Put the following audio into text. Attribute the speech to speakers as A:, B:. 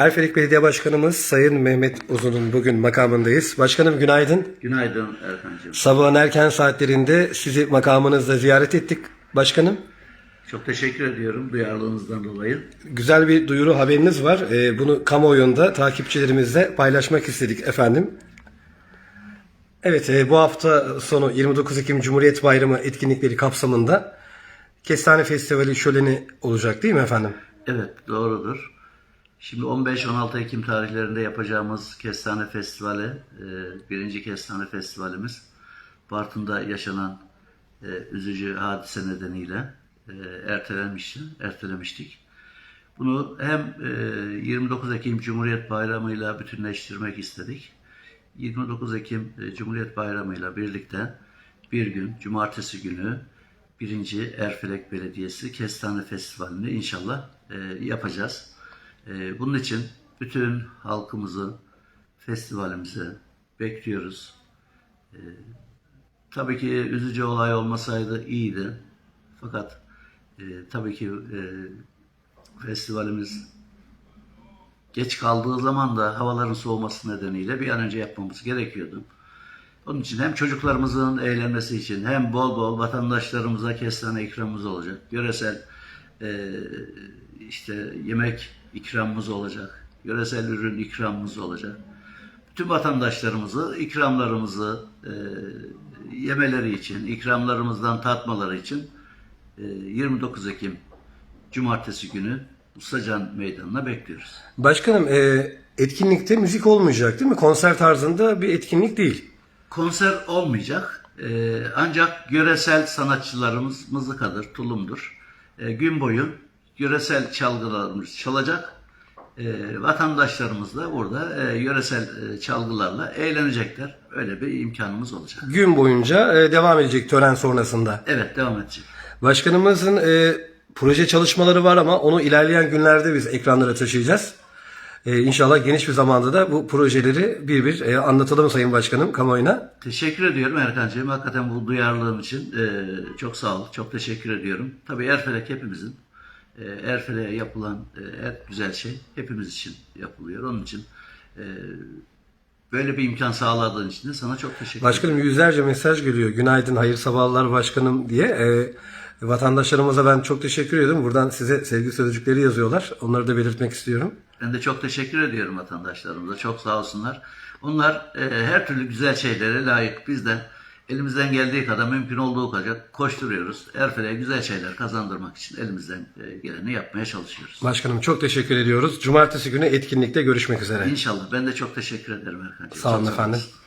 A: Erfelik Belediye Başkanımız Sayın Mehmet Uzun'un bugün makamındayız. Başkanım günaydın.
B: Günaydın Erkan'cığım.
A: Sabahın erken saatlerinde sizi makamınızda ziyaret ettik başkanım.
B: Çok teşekkür ediyorum duyarlılığınızdan dolayı.
A: Güzel bir duyuru haberiniz var. Ee, bunu kamuoyunda takipçilerimizle paylaşmak istedik efendim. Evet e, bu hafta sonu 29 Ekim Cumhuriyet Bayramı etkinlikleri kapsamında Kestane Festivali şöleni olacak değil mi efendim?
B: Evet doğrudur. Şimdi 15-16 Ekim tarihlerinde yapacağımız Kestane Festivali, e, birinci Kestane Festivalimiz Bartın'da yaşanan e, üzücü hadise nedeniyle e, ertelenmişti, ertelemiştik. Bunu hem e, 29 Ekim Cumhuriyet Bayramı'yla bütünleştirmek istedik. 29 Ekim Cumhuriyet Bayramı'yla birlikte bir gün, cumartesi günü birinci Erfelek Belediyesi Kestane Festivali'ni inşallah yapacağız. E, bunun için bütün halkımızı festivalimize bekliyoruz. E, tabii ki üzücü olay olmasaydı iyiydi. Fakat e, tabii ki e, festivalimiz geç kaldığı zaman da havaların soğuması nedeniyle bir an önce yapmamız gerekiyordu. Onun için hem çocuklarımızın eğlenmesi için hem bol bol vatandaşlarımıza kestane ikramımız olacak. Yöresel e, işte yemek ikramımız olacak. Yöresel ürün ikramımız olacak. Bütün vatandaşlarımızı ikramlarımızı e, yemeleri için, ikramlarımızdan tatmaları için e, 29 Ekim Cumartesi günü Ustacan Meydanı'na bekliyoruz.
A: Başkanım e, etkinlikte müzik olmayacak değil mi? Konser tarzında bir etkinlik değil.
B: Konser olmayacak. Ee, ancak yöresel sanatçılarımız mızıkadır, tulumdur. Ee, gün boyu yöresel çalgılarımız çalacak. Ee, vatandaşlarımız da burada e, yöresel e, çalgılarla eğlenecekler. Öyle bir imkanımız olacak.
A: Gün boyunca e, devam edecek tören sonrasında.
B: Evet devam edecek.
A: Başkanımızın e, proje çalışmaları var ama onu ilerleyen günlerde biz ekranlara taşıyacağız. E, inşallah geniş bir zamanda da bu projeleri bir bir e, anlatalım Sayın Başkanım kamuoyuna.
B: Teşekkür ediyorum Erkan'cığım. Hakikaten bu duyarlılığın için e, çok sağ ol. Çok teşekkür ediyorum. Tabii Erfelek hepimizin. E, Erfelek'e yapılan e, her güzel şey hepimiz için yapılıyor. Onun için e, böyle bir imkan sağladığın için de sana çok teşekkür ederim.
A: Başkanım yüzlerce mesaj geliyor. Günaydın, hayır sabahlar başkanım diye. E, vatandaşlarımıza ben çok teşekkür ediyorum. Buradan size sevgi sözcükleri yazıyorlar. Onları da belirtmek istiyorum.
B: Ben de çok teşekkür ediyorum vatandaşlarımıza. Çok sağ olsunlar. Onlar e, her türlü güzel şeylere layık. Biz de elimizden geldiği kadar mümkün olduğu kadar koşturuyoruz. Erfelek'e güzel şeyler kazandırmak için elimizden e, geleni yapmaya çalışıyoruz.
A: Başkanım çok teşekkür ediyoruz. Cumartesi günü etkinlikte görüşmek üzere.
B: İnşallah. Ben de çok teşekkür ederim Erkan'cığım.
A: Sağ olun
B: Çok
A: efendim.
B: olasın.